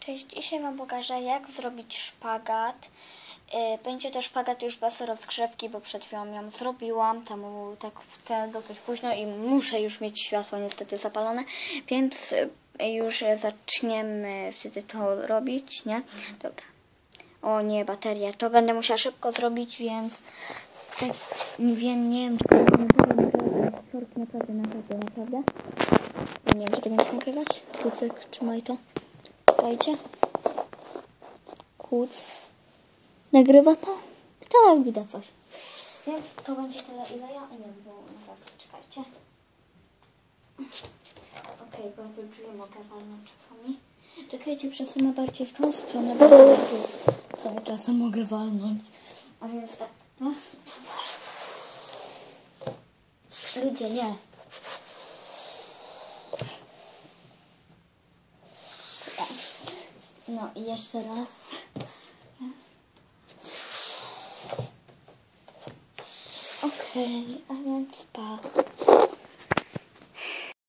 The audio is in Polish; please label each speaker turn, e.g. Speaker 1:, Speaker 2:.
Speaker 1: Cześć, dzisiaj Wam pokażę jak zrobić szpagat. Y, Będzie to szpagat już bez rozgrzewki, bo przed chwilą ją zrobiłam, temu tak dosyć późno i muszę już mieć światło niestety zapalone, więc y, już zaczniemy wtedy to robić, nie? Dobra. O nie, bateria. To będę musiała szybko zrobić, więc tak, wiem, nie wiem, czy to nie naprawdę, naprawdę, naprawdę. Nie wiem, czy to będzie nagrywać. Kucyk, trzymaj to. Dajcie. Kuc. Nagrywa to? Tak, widać coś. Więc to będzie tyle, ile ja umiem, bo naprawdę, czekajcie. Okej, bo ja czuję, mogę walnąć czasami. Czekajcie, przesunę bardziej w tą stronę, bo ja tu cały czas mogę walnąć. A więc tak. Ludzie, nie. No i jeszcze raz. raz. Okej, okay, a więc pa.